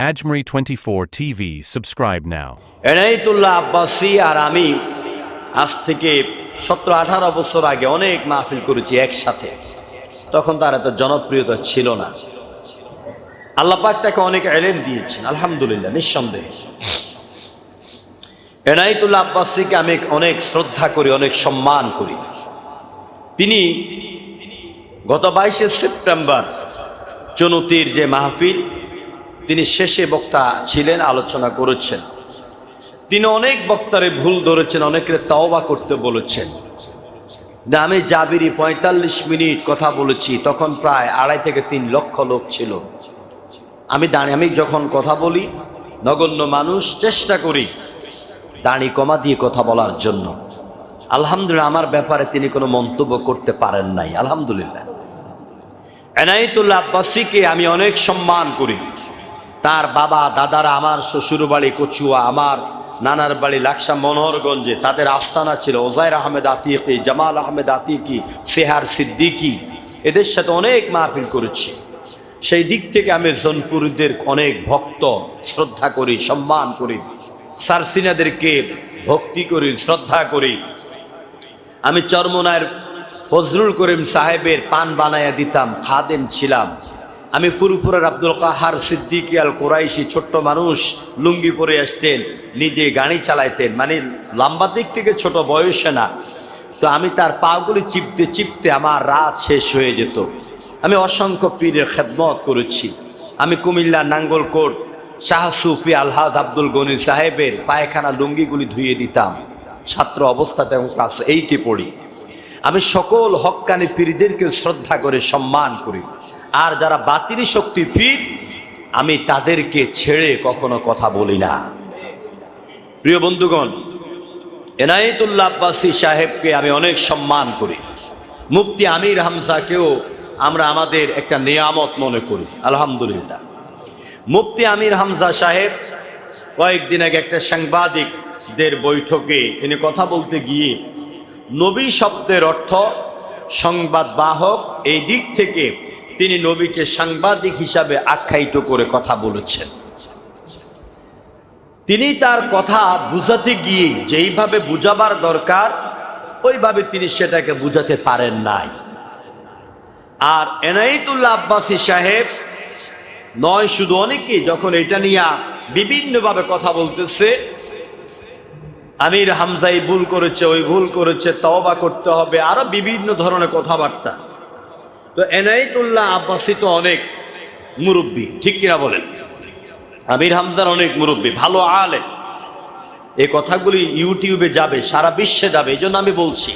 Ajmeri 24 TV. Subscribe now. Enayetullah Abbasi আর আমি আজ থেকে সতেরো, আঠারো বছর আগে অনেক মাহফিল করেছি একসাথে তখন তার এত জনপ্রিয়তা ছিল না আল্লাহ পাক তাকে অনেক এলেন দিয়েছেন, আলহামদুলিল্লাহ, নিঃসন্দেহে এনায়েতুল্লাহ আব্বাসিকে আমি অনেক শ্রদ্ধা করি, অনেক সম্মান করি তিনি গত বাইশে সেপ্টেম্বর চনতির যে মাহফিল তিনি শেষে বক্তা ছিলেন, আলোচনা করেছেন। তিনি অনেক বক্তারে ভুল ধরেছেন, অনেকের তাওবা করতে বলেছেন। আমি জাবিরি পঁয়তাল্লিশ মিনিট কথা বলেছি, তখন প্রায় আড়াই থেকে তিন লক্ষ লোক ছিল। আমি দাঁড়িয়ে, আমি যখন কথা বলি, নগণ্য মানুষ চেষ্টা করি দাঁড়ি কমা দিয়ে কথা বলার জন্য। আলহামদুলিল্লাহ, আমার ব্যাপারে তিনি কোনো মন্তব্য করতে পারেন নাই, আলহামদুলিল্লাহ। এনায়েতুল্লাহ আব্বাসীকে আমি অনেক সম্মান করি। তার বাবা, দাদারা, আমার শ্বশুর বাড়ি, কচুয়া, আমার নানার বাড়ি, লাকসা, মনোহরগঞ্জে, তাদের আস্তানা ছিল। ওজাইর আহমেদ আতিকি, জামাল আহমেদ আতিকি, সেহার সিদ্দিকি, এদের সাথে অনেক মাহফিল করেছি। সেই দিক থেকে আমি জনপুরীদের অনেক ভক্ত, শ্রদ্ধা করি, সম্মান করি। সারসিনাদেরকে ভক্তি করি, শ্রদ্ধা করি। আমি চরমনায়ের ফজরুল করিম সাহেবের পান বানাইয়া দিতাম, খাদেম ছিলাম। আমি ফুরুপুরের আব্দুল কাহার সিদ্দিকি আল কোরাইশি ছোট্ট মানুষ, লুঙ্গি পরে আসতেন, নিজে গাড়ি চালাইতেন মানে লম্বা দিক থেকে ছোট বয়সে না। তো আমি তার পাগুলি চিপতে চিপতে আমার রাত শেষ হয়ে যেত। আমি অসংখ্য পীরের খেদমত করেছি। আমি কুমিল্লা নাঙ্গলকোট, শাহ সুফি আলহাজ আব্দুল গনি সাহেবের পায়খানা লুঙ্গিগুলি ধুয়ে দিতাম। ছাত্র অবস্থাতে এবং ক্লাস এইটে পড়ি। আমি সকল হক্কানি পীরদেরকে শ্রদ্ধা করে সম্মান করি। আর যারা বাতিলি শক্তি পীর, আমি তাদেরকে ছেড়ে কখনো কথা বলি না। প্রিয় বন্ধুগণ, এনায়েতুল্লাহ আব্বাসী সাহেবকে আমি অনেক সম্মান করি। মুফতি আমির হামসাকেও আমরা আমাদের একটা নিয়ামত মনে করি, আলহামদুলিল্লাহ। মুফতি আমির হামজা সাহেব কয়েকদিন আগে একটা সাংবাদিকদের বৈঠকে তিনি কথা বলতে গিয়ে নবী শব্দের অর্থ সংবাদ বাহক। এই দিক থেকে তিনি নবীকে সাংবাদিক হিসাবে আখ্যায়িত করে কথা বলেছেন। তিনি তার কথা বুঝাতে গিয়ে যেইভাবে বুঝাবার দরকার, ওইভাবে তিনি সেটাকে বুঝাতে পারেন নাই। আর এনায়েতুল্লাহ আব্বাসী সাহেব নয়, শুধু অনেকে যখন এটা নিয়ে বিভিন্নভাবে কথা বলতেছে আমির হামজাই ভুল করেছে, ওই ভুল করেছে, তওবা করতে হবে, আরও বিভিন্ন ধরনের কথাবার্তা। তো এনায়েতুল্লাহ আব্বাসী তো অনেক মুরব্বী, ঠিক কিনা বলেন? আমির হামজার অনেক মুরব্বী, ভালো আলে এই কথাগুলি ইউটিউবে যাবে, সারা বিশ্বে যাবে এই আমি বলছি,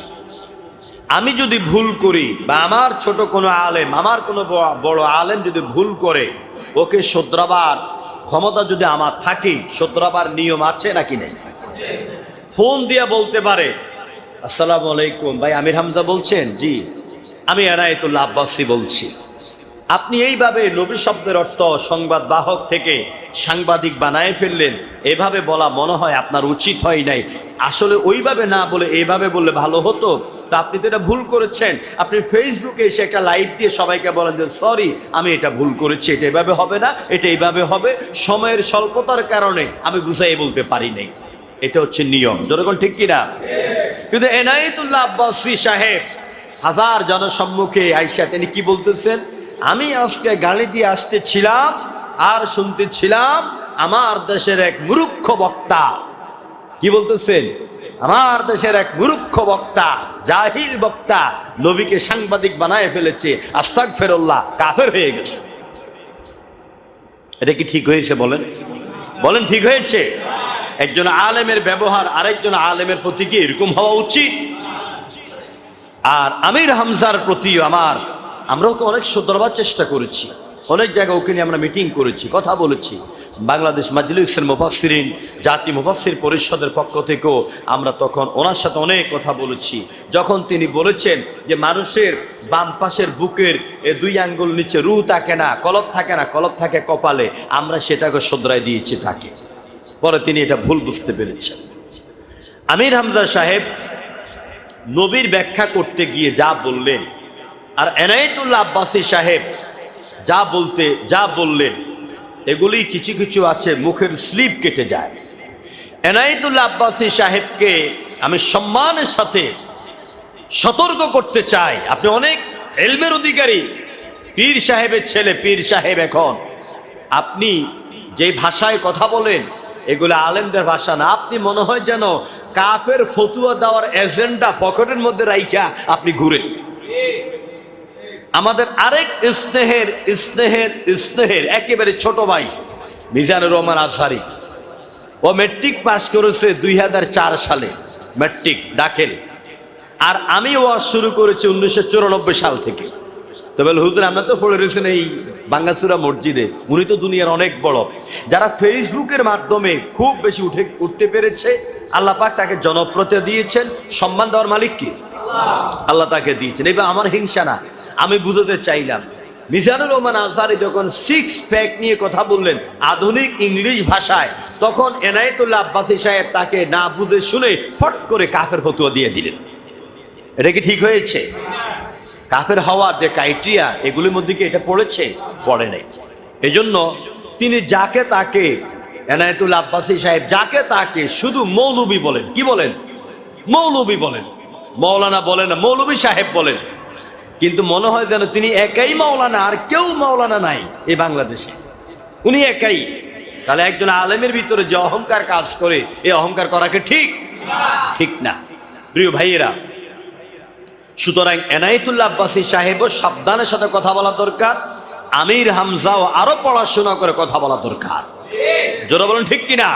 আমি যদি ভুল করি বা আমার ছোট কোনো আলেম, আমার কোনো বড় আলেম যদি ভুল করে, ওকে শোধরাবার ক্ষমতা যদি আমার থাকে, শোধরাবার নিয়ম আছে নাকি নেই? ফোন দিয়া বলতে পারে। আসসালামু আলাইকুম। ভাই আমির হামজা বলছেন? জি। আমি এনায়েতুল্লাহ আব্বাসী বলছি। আপনি এইভাবে নবী শব্দের অর্থ সংবাদ বাহক থেকে সাংবাদিক বানায় ফেললেন এভাবে বলা মনে হয় আপনার উচিত হয় নাই। আসলে ওইভাবে না বলে এইভাবে বললে ভালো হতো? তা আপনি তো এটা ভুল করেছেন। আপনি ফেসবুকে এসে একটা লাইভ দিয়ে সবাইকে বলেন যে সরি আমি এটা ভুল করেছি এটা এভাবে হবে না এটা এইভাবে হবে। সময়ের স্বল্পতার কারণে আমি বুঝাই বলতে পারি নাই। এটা হচ্ছে নিয়ম। জনগণ ঠিক কিনা? কিন্তু এনায়েতুল্লাহ আব্বাসী সাহেব, হাজার জনসম্মুখে আইসা তিনি কি বলতেছেন? আমি আজকে গালি দিয়ে আসতেছিলাম আর শুনতেছিলাম আমার দেশের এক মূর্খ বক্তা। কি বলতেছেন? আমার দেশের এক মূর্খ বক্তা, জাহিল বক্তা, নবীকে সাংবাদিক বানায় ফেলেছে। আস্তাক ফেরল্লাহ কাফের হয়ে গেছে। এটা কি ঠিক হয়েছে বলেন? বলেন, ঠিক হয়েছে? একজন আলেমের ব্যবহার, আরেকজন আলেমের প্রতি কি এরকম হওয়া উচিত? আর আমির হামজার প্রতি আমার, আমরা ওকে অনেক শুধরাবার চেষ্টা করেছি। অনেক জায়গায় ওকে নিয়ে আমরা মিটিং করেছি, কথা বলেছি। বাংলাদেশ মাজলিসের মুফাসসিরিন, জাতি মুফাসসির পরিষদের পক্ষ থেকেও আমরা তখন ওনার সাথে অনেক কথা বলেছি। যখন তিনি বলেছেন যে মানুষের বাম পাশের বুকের দুই আঙ্গুল নিচে রু থাকে না, কলপ থাকে না, কলপ থাকে কপালে, আমরা সেটাকে শুধরাই দিয়েছি তাকে। পরে তিনি এটা ভুল বুঝতে পেরেছেন। আমির হামজা সাহেব নবীর ব্যাখ্যা করতে গিয়ে যা বললেন, আর এনায়েতুল্লাহ আব্বাসী সাহেব যা বলতে, যা বললেন, এগুলি কিছু কিছু আছে, মুখের স্লিপ কেটে যায়। এনায়েতুল্লাহ আব্বাসী সাহেবকে আমি সম্মানের সাথে সতর্ক করতে চাই। আপনি অনেক এলমের অধিকারী, পীর সাহেবের ছেলে, পীর সাহেব এখন। আপনি যে ভাষায় কথা বলেন এগুলো আলেমদের ভাষা না। আপনি মনে হয় যেন কাপের ফতুয়া দেওয়ার এজেন্ডা পকেটের মধ্যে রাইখা আপনি ঘুরে। আমাদের আরেক স্নেহের স্নেহের স্নেহের, একেবারে ছোট ভাই মিজানুর রহমান আজহারি। ও মেট্রিক পাশ করেছে দুই হাজার চার সালে। মেট্রিক দাখিল। আর আমি ওয়াজ শুরু করেছি উনিশশো সাল থেকে। তবে হুজুর, আমরা তো পড়ে রয়েছেন এই বাঙ্গাসুরা মসজিদে। উনি তো দুনিয়ার অনেক বড়। যারা ফেসবুকের মাধ্যমে খুব বেশি উঠে, উঠতে পেরেছে, আল্লাহ পাক তাকে জনপ্রতি দিয়েছেন। সম্মান দেওয়ার মালিক কি? আল্লাহ তাকে দিয়েছেন। এবার আমার হিংসা না, আমি বুঝতে চাইলাম। মিজানুর রহমান আজহারি যখন সিক্স প্যাক নিয়ে কথা বললেন আধুনিক ইংলিশ ভাষায়, তখন এনায়েতুল্লাহ আব্বাসী সাহেব তাকে না বুঝে শুনে ফট করে কাফের ফতুয়া দিয়ে দিলেন। এটা কি ঠিক হয়েছে? কাফের হওয়ার যে ক্রাইটেরিয়া এগুলির মধ্যে কি এটা পড়েছে? পড়ে নাই। এজন্য তিনি যাকে তাকে, এনায়েতুল আব্বাসী সাহেব যাকে তাকে শুধু মৌলবী বলেন। কি বলেন? মৌলবী বলেন। মৌলানা বলেন, মৌলবী সাহেব বলেন। কিন্তু মনে হয় যেন তিনি একাই মাওলানা আর কেউ মাওলানা নাই এই বাংলাদেশে। উনি একাই। তাহলে একজন আলেমের ভিতরে যে অহংকার কাজ করে, এই অহংকার করাকে ঠিক? ঠিক না। প্রিয় ভাইয়েরা সুতরাং এনায়েতুল্লাহ আব্বাসী সাহেবও সাবধানের সাথে কথা বলা দরকার, আমির হামজাও আরও পড়াশোনা করে কথা বলা দরকার। জোর বলেন, ঠিক কিনা?